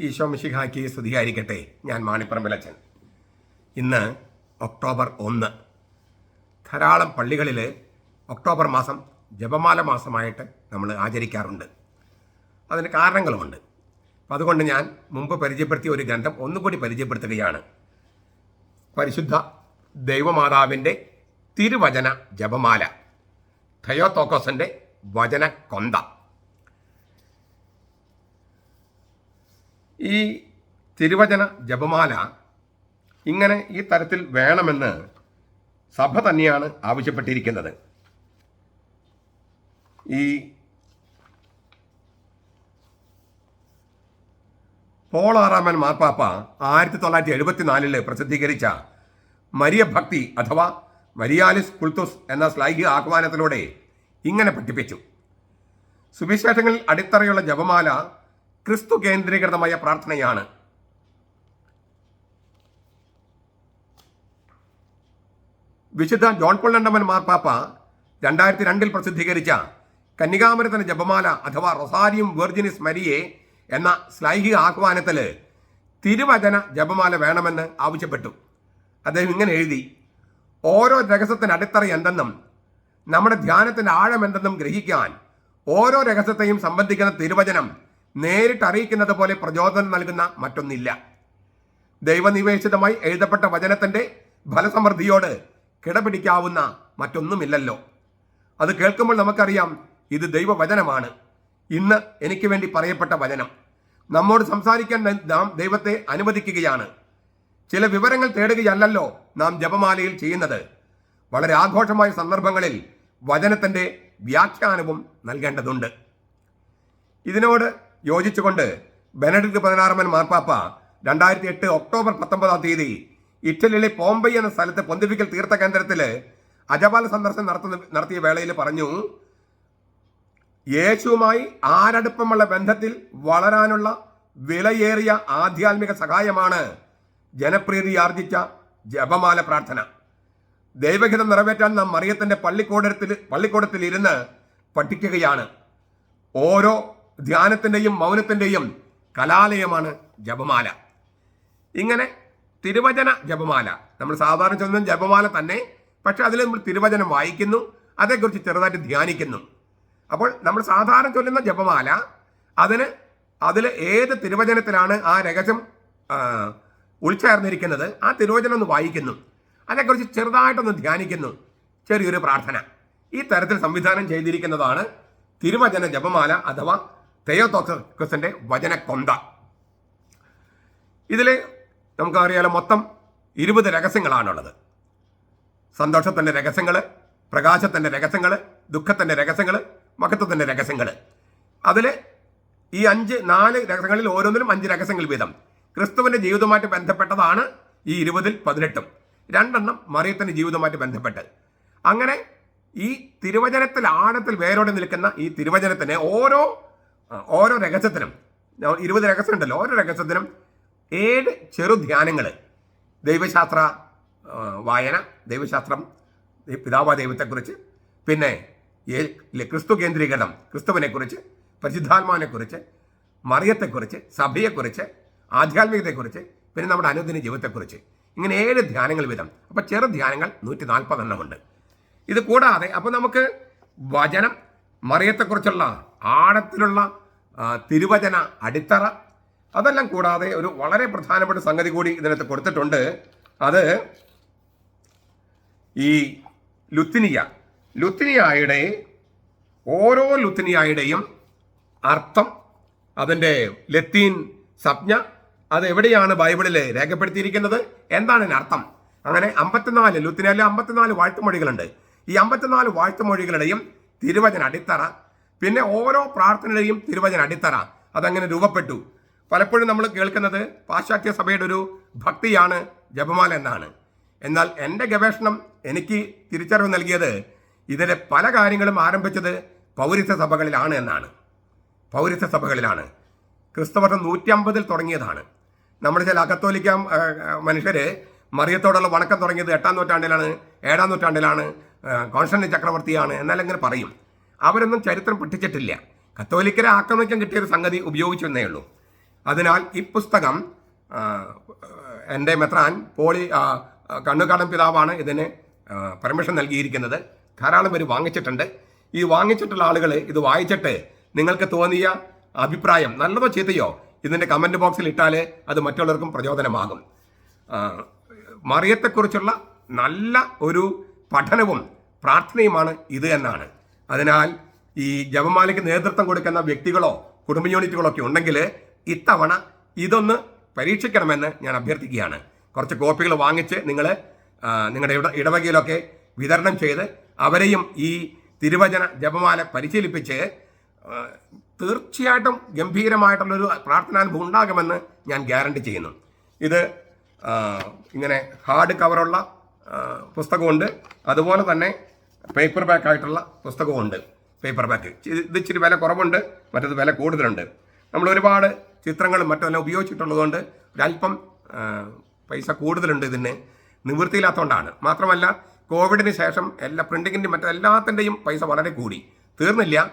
ഈശോ മിശിഹാക്കി സ്തുതിയായിരിക്കട്ടെ. ഞാൻ മാണിപ്പറമ്പിലച്ചൻ. ഇന്ന് ഒക്ടോബർ ഒന്ന്. ധാരാളം പള്ളികളിൽ ഒക്ടോബർ മാസം ജപമാല മാസമായിട്ട് നമ്മൾ ആചരിക്കാറുണ്ട്. അതിന് കാരണങ്ങളുമുണ്ട്. അപ്പം അതുകൊണ്ട് ഞാൻ മുമ്പ് പരിചയപ്പെടുത്തിയ ഒരു ഗ്രന്ഥം ഒന്നുകൂടി പരിചയപ്പെടുത്തുകയാണ്. പരിശുദ്ധ ദൈവമാതാവിന്റെ തിരുവചന ജപമാല. ഥയോത്തോക്കോസിന്റെ വചന കൊന്ത ഈ തിരുവചന ജപമാല ഇങ്ങനെ ഈ തരത്തിൽ വേണമെന്ന് സഭ തന്നെയാണ് ആവശ്യപ്പെട്ടിരിക്കുന്നത്. ഈ പോൾ ആറാമൻ മാർപ്പാപ്പ ആയിരത്തി തൊള്ളായിരത്തി എഴുപത്തിനാലിൽ പ്രസിദ്ധീകരിച്ച മരിയ ഭക്തി അഥവാ മരിയാലിസ് കുൾത്തുസ് എന്ന ശ്ലൈഹിക ആഹ്വാനത്തിലൂടെ ഇങ്ങനെ പഠിപ്പിച്ചു. സുവിശേഷങ്ങളിൽ അടിത്തറയുള്ള ജപമാല ക്രിസ്തു കേന്ദ്രീകൃതമായ പ്രാർത്ഥനയാണ്. വിശുദ്ധ ജോൺ പോൾ മാർപ്പാപ്പ രണ്ടായിരത്തി രണ്ടിൽ പ്രസിദ്ധീകരിച്ച കന്യകാമരതന ജപമാല അഥവാ റൊസാരിയും വെർജിനിസ് മരിയെ എന്ന സ്ലൈഹിക ആഹ്വാനത്തിൽ തിരുവചന ജപമാല വേണമെന്ന് ആവശ്യപ്പെട്ടു. അദ്ദേഹം ഇങ്ങനെ എഴുതി ഓരോ രഹസ്യത്തിന് അടിത്തറ എന്തെന്നും നമ്മുടെ ധ്യാനത്തിന്റെ ആഴം എന്തെന്നും ഗ്രഹിക്കാൻ ഓരോ രഹസ്യത്തെയും സംബന്ധിക്കുന്ന തിരുവചനം നേരിട്ട് അറിയിക്കുന്നത് പോലെ പ്രചോദനം നൽകുന്ന മറ്റൊന്നില്ല. ദൈവനിവേശിതമായി എഴുതപ്പെട്ട വചനത്തിന്റെ ഫലസമൃദ്ധിയോട് കിടപിടിക്കാവുന്ന മറ്റൊന്നുമില്ലല്ലോ. അത് കേൾക്കുമ്പോൾ നമുക്കറിയാം ഇത് ദൈവവചനമാണ്. ഇന്ന് എനിക്ക് വേണ്ടി പറയപ്പെട്ട വചനം. നമ്മോട് സംസാരിക്കാൻ നാം ദൈവത്തെ അനുവദിക്കുകയാണ്. ചില വിവരങ്ങൾ തേടുകയല്ലല്ലോ നാം ജപമാലയിൽ ചെയ്യുന്നത്. വളരെ ആഘോഷമായ സന്ദർഭങ്ങളിൽ വചനത്തിന്റെ വ്യാഖ്യാനവും നൽകേണ്ടതുണ്ട്. ഇതിനോട് യോജിച്ചുകൊണ്ട് ബെനഡിക്ട് പതിനാറാമൻ മാർപ്പാപ്പ രണ്ടായിരത്തി എട്ട് ഒക്ടോബർ പത്തൊമ്പതാം തീയതി ഇറ്റലിയിലെ പോംബൈ എന്ന സ്ഥലത്ത് പൊന്തിപ്പിക്കൽ തീർത്ഥ കേന്ദ്രത്തിൽ അജപാല സന്ദർശനം നടത്തുന്ന നടത്തിയ വേളയിൽ പറഞ്ഞു യേശുവുമായി ആരടുപ്പമുള്ള ബന്ധത്തിൽ വളരാനുള്ള വിലയേറിയ ആധ്യാത്മിക സഹായമാണ് ജനപ്രീതി ആർജിച്ച ജപമാല പ്രാർത്ഥന. ദൈവഹിതം നിറവേറ്റാൻ നാം മറിയത്തിന്റെ പള്ളിക്കൂടത്തിൽ പള്ളിക്കൂടത്തിൽ ഇരുന്ന് പഠിക്കുകയാണ്. ഓരോ ധ്യാനത്തിന്റെയും മൗനത്തിന്റെയും കലാലയമാണ് ജപമാല. ഇങ്ങനെ തിരുവചന ജപമാല. നമ്മൾ സാധാരണ ചൊല്ലുന്ന ജപമാല തന്നെ പക്ഷെ അതിൽ നമ്മൾ തിരുവചനം വായിക്കുന്നു അതേക്കുറിച്ച് ചെറുതായിട്ട് ധ്യാനിക്കുന്നു. അപ്പോൾ നമ്മൾ സാധാരണ ചൊല്ലുന്ന ജപമാല അതിന് അതിൽ ഏത് തിരുവചനത്തിലാണ് ആ രഹസ്യം ഉൾച്ചേർന്നിരിക്കുന്നത് ആ തിരുവചനം ഒന്ന് വായിക്കുന്നു. അതേക്കുറിച്ച് ചെറുതായിട്ടൊന്ന് ധ്യാനിക്കുന്നു. ചെറിയൊരു പ്രാർത്ഥന. ഈ തരത്തിൽ സംവിധാനം ചെയ്തിരിക്കുന്നതാണ് തിരുവചന ജപമാല അഥവാ തെയോത്തോക്സിന്റെ വചന കൊന്ത ഇതിൽ നമുക്കറിയാലോ മൊത്തം ഇരുപത് രഹസ്യങ്ങളാണുള്ളത്. സന്തോഷത്തിന്റെ രഹസ്യങ്ങൾ പ്രകാശത്തിന്റെ രഹസ്യങ്ങൾ ദുഃഖത്തിന്റെ രഹസ്യങ്ങൾ മഹത്വത്തിന്റെ രഹസ്യങ്ങൾ അതിൽ ഈ അഞ്ച് നാല് രഹസ്യങ്ങളിൽ ഓരോന്നിലും അഞ്ച് രഹസ്യങ്ങൾ വീതം. ക്രിസ്തുവിന്റെ ജീവിതവുമായിട്ട് ബന്ധപ്പെട്ടതാണ് ഈ ഇരുപതിൽ പതിനെട്ടും. രണ്ടെണ്ണം മറിയത്തിന്റെ ജീവിതവുമായിട്ട് ബന്ധപ്പെട്ട്. അങ്ങനെ ഈ തിരുവചനത്തിൽ ആഴത്തിൽ വേരോടെ നിൽക്കുന്ന ഈ തിരുവചനത്തിന് ഓരോ ഓരോ രഹസ്യത്തിനും. ഇരുപത് രഹസ്യം ഉണ്ടല്ലോ ഓരോ രഹസ്യത്തിനും ഏഴ് ചെറു ധ്യാനങ്ങൾ ദൈവശാസ്ത്ര വായന ദൈവശാസ്ത്രം പിതാവ ദൈവത്തെക്കുറിച്ച് പിന്നെ ക്രിസ്തു കേന്ദ്രീകരണം ക്രിസ്തുവിനെക്കുറിച്ച് പരിശുദ്ധാത്മാവിനെക്കുറിച്ച് മറിയത്തെക്കുറിച്ച് സഭയെക്കുറിച്ച് ആധ്യാത്മികതയെക്കുറിച്ച് പിന്നെ നമ്മുടെ അനുദിന ജീവിതത്തെക്കുറിച്ച്. ഇങ്ങനെ ഏഴ് ധ്യാനങ്ങൾ വീതം. അപ്പോൾ ചെറു ധ്യാനങ്ങൾ നൂറ്റി നാൽപ്പതെണ്ണമുണ്ട് ഇത് കൂടാതെ അപ്പോൾ നമുക്ക് വചനം മറിയത്തെക്കുറിച്ചുള്ള ആഴത്തിലുള്ള തിരുവചന അടിത്തറ അതെല്ലാം കൂടാതെ ഒരു വളരെ പ്രധാനപ്പെട്ട സംഗതി കൂടി ഇതിനകത്ത് കൊടുത്തിട്ടുണ്ട്. അത് ഈ ലുത്തിനിയ. ലുത്തിനിയായുടെ ഓരോ ലുത്തിനിയായുടെയും അർത്ഥം അതിന്റെ ലത്തീൻ സപ്ഞ അത് എവിടെയാണ് ബൈബിളിൽ രേഖപ്പെടുത്തിയിരിക്കുന്നത്? എന്താണ് അർത്ഥം? അങ്ങനെ അമ്പത്തിനാല് ലുത്തിനിയയിലെ അമ്പത്തിനാല് വാഴ്ത്തുമൊഴികളുണ്ട്. ഈ അമ്പത്തിനാല് വാഴ്ത്തുമൊഴികളുടെയും തിരുവചന അടിത്തറ. പിന്നെ ഓരോ പ്രാർത്ഥനയുടെയും തിരുവചന അടിത്തറ. അതങ്ങനെ രൂപപ്പെട്ടു. പലപ്പോഴും നമ്മൾ കേൾക്കുന്നത് പാശ്ചാത്യ സഭയുടെ ഒരു ഭക്തിയാണ് ജപമാല എന്നാണ്. എന്നാൽ എന്റെ ഗവേഷണം എനിക്ക് തിരിച്ചറിവ് നൽകിയത് ഇതിലെ പല കാര്യങ്ങളും ആരംഭിച്ചത് പൗരസ്യ സഭകളിലാണ് എന്നാണ്. പൗരസ്യ സഭകളിലാണ്. ക്രിസ്തുവർഷം നൂറ്റി അമ്പതിൽ തുടങ്ങിയതാണ്. നമ്മൾ ചില അകത്തോലിക്ക മനുഷ്യർ മറിയത്തോടുള്ള വണക്കം തുടങ്ങിയത് എട്ടാം നൂറ്റാണ്ടിലാണ് ഏഴാം നൂറ്റാണ്ടിലാണ് ആ, കോൺസ്റ്റന്റൈൻ ചക്രവർത്തിയാണ് എന്നാൽ ഇങ്ങനെ പറയും. അവരൊന്നും ചരിത്രം പഠിച്ചിട്ടില്ല. കത്തോലിക്കരെ ആക്രമിക്കാൻ കിട്ടിയ ഒരു സംഗതി ഉപയോഗിച്ചു എന്നേ ഉള്ളൂ. അതിനാൽ ഈ പുസ്തകം എന്റെ മെത്രാൻ പോളി കണ്ണുകാടൻ പിതാവാണ് ഇതിന് പെർമിഷൻ നൽകിയിരിക്കുന്നത്. ധാരാളം പേര് വാങ്ങിച്ചിട്ടുണ്ട്. ഈ വാങ്ങിച്ചിട്ടുള്ള ആളുകൾ ഇത് വായിച്ചിട്ട് നിങ്ങൾക്ക് തോന്നിയ അഭിപ്രായം നല്ലതോ ചീത്തയോ ഇതിന്റെ കമന്റ് ബോക്സിൽ ഇട്ടാൽ അത് മറ്റുള്ളവർക്കും പ്രചോദനമാകും. മറിയത്തെക്കുറിച്ചുള്ള നല്ല ഒരു പഠനവും പ്രാർത്ഥനയുമാണ് ഇത് എന്നാണ്. അതിനാൽ ഈ ജപമാലയ്ക്ക് നേതൃത്വം കൊടുക്കുന്ന വ്യക്തികളോ കുടുംബ യൂണിറ്റുകളോ ഒക്കെ ഉണ്ടെങ്കിൽ ഇത്തവണ ഇതൊന്ന് പരീക്ഷിക്കണമെന്ന് ഞാൻ അഭ്യർത്ഥിക്കുകയാണ്. കുറച്ച് കോപ്പികൾ വാങ്ങിച്ച് നിങ്ങൾ നിങ്ങളുടെ ഇട ഇടവകയിലൊക്കെ വിതരണം ചെയ്ത് അവരെയും ഈ തിരുവചന ജപമാല പരിശീലിപ്പിച്ച് തീർച്ചയായിട്ടും ഗംഭീരമായിട്ടുള്ളൊരു പ്രാർത്ഥനാനുഭവം ഉണ്ടാകുമെന്ന് ഞാൻ ഗ്യാരണ്ടി ചെയ്യുന്നു. ഇത് ഇങ്ങനെ ഹാർഡ് കവറുള്ള പുസ്തകമുണ്ട്. അതുപോലെ തന്നെ പേപ്പർ ബാക്ക് ആയിട്ടുള്ള പുസ്തകമുണ്ട് പേപ്പർ ബാക്ക് ഇത് ഇച്ചിരി വില കുറവുണ്ട് മറ്റത് വില കൂടുതലുണ്ട്. നമ്മൾ ഒരുപാട് ചിത്രങ്ങളും മറ്റെല്ലാം ഉപയോഗിച്ചിട്ടുള്ളതുകൊണ്ട് ഒരല്പം പൈസ കൂടുതലുണ്ട് ഇതിന്. നിവൃത്തിയില്ലാത്തതുകൊണ്ടാണ് മാത്രമല്ല കോവിഡിന് ശേഷം എല്ലാ പ്രിന്റിങ്ങിന്റെ മറ്റെല്ലാത്തിന്റെയും പൈസ വളരെ കൂടി. തീർന്നില്ല.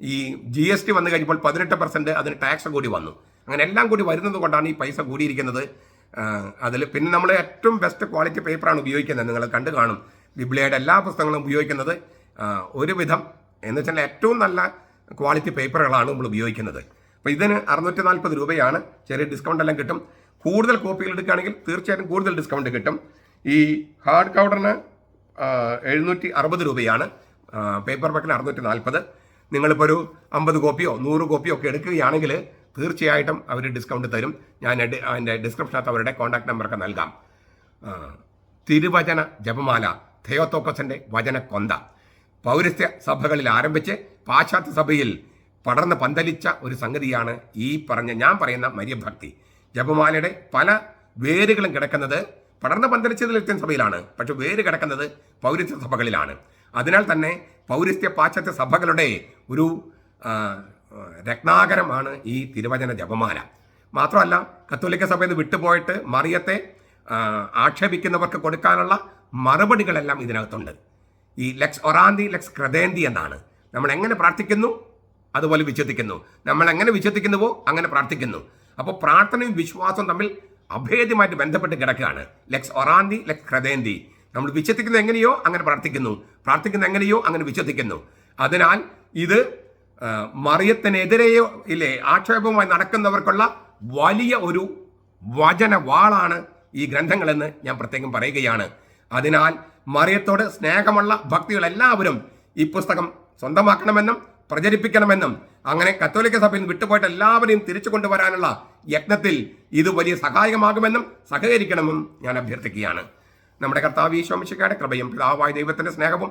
ഈ ജി എസ് ടി വന്നു കഴിഞ്ഞപ്പോൾ പതിനെട്ട് പെർസെന്റ് അതിന് ടാക്സ് കൂടി വന്നു. അങ്ങനെ എല്ലാം കൂടി വരുന്നത് കൊണ്ടാണ് ഈ പൈസ കൂടിയിരിക്കുന്നത്. അതിൽ പിന്നെ നമ്മൾ ഏറ്റവും ബെസ്റ്റ് ക്വാളിറ്റി പേപ്പറാണ് ഉപയോഗിക്കുന്നത്. നിങ്ങൾ കണ്ടു കാണും. ബിബ്ലിയുടെ എല്ലാ പുസ്തകങ്ങളും ഉപയോഗിക്കുന്നത് ഒരുവിധം. എന്ന് വെച്ചാൽ ഏറ്റവും നല്ല ക്വാളിറ്റി പേപ്പറുകളാണ് നമ്മൾ ഉപയോഗിക്കുന്നത്. അപ്പോൾ ഇതിന് അറുന്നൂറ്റി നാൽപ്പത് രൂപയാണ്. ചെറിയ ഡിസ്കൗണ്ട് എല്ലാം കിട്ടും. കൂടുതൽ കോപ്പികൾ എടുക്കുകയാണെങ്കിൽ തീർച്ചയായിട്ടും കൂടുതൽ ഡിസ്കൗണ്ട് കിട്ടും. ഈ ഹാർഡ് കൗഡറിന് എഴുന്നൂറ്റി അറുപത് രൂപയാണ്. പേപ്പർ ബാക്കിന് അറുന്നൂറ്റി നാൽപ്പത് നിങ്ങളിപ്പോൾ ഒരു അമ്പത് കോപ്പിയോ നൂറ് കോപ്പിയോ ഒക്കെ എടുക്കുകയാണെങ്കിൽ തീർച്ചയായിട്ടും അവർ ഡിസ്കൗണ്ട് തരും. ഞാൻ അതിന്റെ ഡിസ്ക്രിപ്ഷനകത്ത് അവരുടെ കോൺടാക്ട് നമ്പറൊക്കെ നൽകാം. തിരുവചന ജപമാല തെയോത്തോക്കസിന്റെ വചന കൊന്ത. പൗരസ്ത്യ സഭകളിൽ ആരംഭിച്ച് പാശ്ചാത്യ സഭയിൽ പടർന്ന് പന്തലിച്ച ഒരു സംഗതിയാണ് ഈ പറഞ്ഞ ഞാൻ പറയുന്ന മര്യഭക്തി. ജപമാലയുടെ പല വേരുകളും കിടക്കുന്നത് പടർന്ന് പന്തലിച്ചത് ലക്ഷ്യൻ സഭയിലാണ് പക്ഷെ വേര് കിടക്കുന്നത് പൗരസ്ത്യ സഭകളിലാണ്. അതിനാൽ തന്നെ പൗരസ്ത്യ പാശ്ചാത്യ സഭകളുടെ ഒരു രത്നാകരമാണ് ഈ തിരുവചന ജപമാല. മാത്രമല്ല കത്തോലിക്ക സഭയിൽ നിന്ന് വിട്ടുപോയിട്ട് മറിയത്തെ ആക്ഷേപിക്കുന്നവർക്ക് കൊടുക്കാനുള്ള മറുപടികളെല്ലാം ഇതിനകത്തുണ്ട്. ഈ ലെക്സ് ഒറാന്തി ലെക്സ് ക്രതേന്തി എന്നാണ്. നമ്മൾ എങ്ങനെ പ്രാർത്ഥിക്കുന്നു? അതുപോലെ വിശ്വസിക്കുന്നു. നമ്മൾ എങ്ങനെ വിശ്വസിക്കുന്നുവോ അങ്ങനെ പ്രാർത്ഥിക്കുന്നു. അപ്പോൾ പ്രാർത്ഥനയും വിശ്വാസവും തമ്മിൽ അഭേദ്യമായിട്ട് ബന്ധപ്പെട്ട് കിടക്കുകയാണ്. ലെക്സ് ഒറാന്തി ലെക്സ് ക്രതേന്തി നമ്മൾ വിശ്വസിക്കുന്നത് എങ്ങനെയോ അങ്ങനെ പ്രാർത്ഥിക്കുന്നു. പ്രാർത്ഥിക്കുന്നത് എങ്ങനെയോ അങ്ങനെ വിശ്വസിക്കുന്നു. അതിനാൽ ഇത് മറിയത്തിനെതിരെയോ ഇല്ലേ ആക്ഷേപവുമായി നടക്കുന്നവർക്കുള്ള വലിയ ഒരു വചന വാളാണ് ഈ ഗ്രന്ഥങ്ങളെന്ന് ഞാൻ പ്രത്യേകം പറയുകയാണ്. അതിനാൽ മറിയത്തോട് സ്നേഹമുള്ള ഭക്തികൾ എല്ലാവരും ഈ പുസ്തകം സ്വന്തമാക്കണമെന്നും പ്രചരിപ്പിക്കണമെന്നും അങ്ങനെ കത്തോലിക്ക സഭയിൽ വിട്ടുപോയിട്ട് എല്ലാവരെയും തിരിച്ചു കൊണ്ടുവരാനുള്ള യജ്ഞത്തിൽ ഇത് വലിയ സഹായകമാകുമെന്നും സഹകരിക്കണമെന്നും ഞാൻ അഭ്യർത്ഥിക്കുകയാണ്. നമ്മുടെ കർത്താവ് ഈശോമിശിക്കാരുടെ കൃപയും പിതാവായ ദൈവത്തിന്റെ സ്നേഹവും